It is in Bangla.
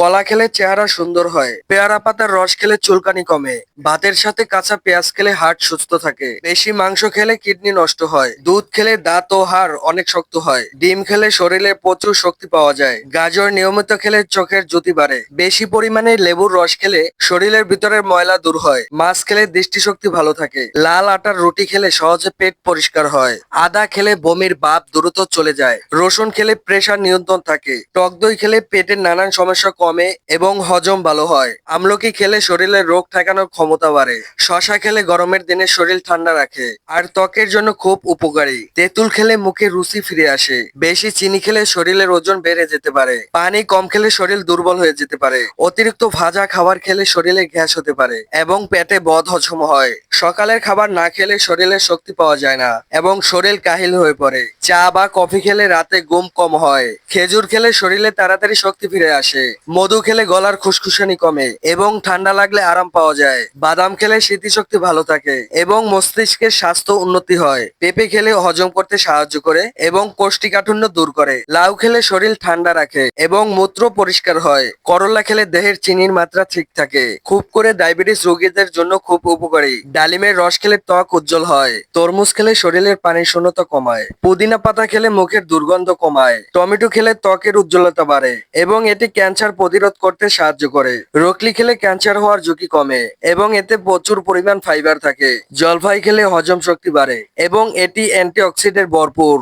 কলা খেলে চেহারা সুন্দর হয়, পেয়ারা পাতার রস খেলে চুলকানি কমে, ভাতের সাথে কাঁচা পেঁয়াজ খেলে হার্ট সুস্থ থাকে বেশি মাংস খেলে কিডনি নষ্ট হয়, দুধ খেলে দাঁত ও হাড় অনেক শক্ত হয়, ডিম খেলে শরীরে প্রচুর শক্তি পাওয়া যায়, গাজর নিয়মিত খেলে চোখের জ্যোতি বাড়ে, বেশি পরিমাণে লেবুর রস খেলে শরীরের ভিতরের ময়লা দূর হয়, মাছ খেলে দৃষ্টিশক্তি ভালো থাকে, লাল আটার রুটি খেলে সহজে পেট পরিষ্কার হয়, আদা খেলে বমির বাপ দ্রুত চলে যায়, রসুন খেলে প্রেশার নিয়ন্ত্রণ থাকে, টক দই খেলে পেটের নানান সমস্যা কমে এবং হজম ভালো হয়। আমলকি খেলে শরীরের রোগ ঠেকানোর ক্ষমতা বাড়ে। শশা খেলে গরমের দিনে শরীর ঠান্ডা রাখে। আর ত্বকের জন্য খুব উপকারী। তেঁতুল খেলে মুখে রুচি ফিরে আসে। বেশি চিনি খেলে শরীরের ওজন বেড়ে যেতে পারে। পানি কম খেলে শরীর দুর্বল হয়ে যেতে পারে। অতিরিক্ত ভাজা খাবার খেলে শরীরে গ্যাস হতে পারে এবং পেটে বদ হজম হয়। সকালের খাবার না খেলে শরীরে শক্তি পাওয়া যায় না এবং শরীর কাহিল হয়ে পড়ে। চা বা কফি খেলে রাতে ঘুম কম হয়। খেজুর খেলে শরীরে তাড়াতাড়ি শক্তি ফিরে আসে। মধু খেলে গলার খুশখুশানি কমে এবং ঠান্ডা লাগলে আরাম পাওয়া যায়। বাদাম খেলে স্মৃতিশক্তি ভালো থাকে এবং মস্তিষ্কের স্বাস্থ্য উন্নতি হয়। পেঁপে খেলে হজম করতে সাহায্য করে এবং কোষ্ঠীকাঠিন্য দূর করে। লাউ খেলে শরীর ঠান্ডা রাখে এবং মূত্র পরিষ্কার হয়। করলা খেলে দেহের চিনির মাত্রা ঠিক থাকে। খুব করে ডায়াবেটিস রোগীদের জন্য খুব উপকারী। ডালিমের রস খেলে ত্বক উজ্জ্বল হয়। তরমুজ খেলে শরীরের পানির শূন্যতা কমায়। পুদিনা পাতা খেলে মুখের দুর্গন্ধ কমায়। টমেটো খেলে ত্বকের উজ্জ্বলতা বাড়ে এবং এটি ক্যান্সার প্রতিরোধ করতে সাহায্য করে। রোকলি খেলে ক্যান্সার হওয়ার ঝুঁকি কমে এবং এতে প্রচুর পরিমাণ ফাইবার থাকে। জলফাই খেলে হজম শক্তি বাড়ে এবং এটি অ্যান্টি অক্সিডেন্ট ভরপুর।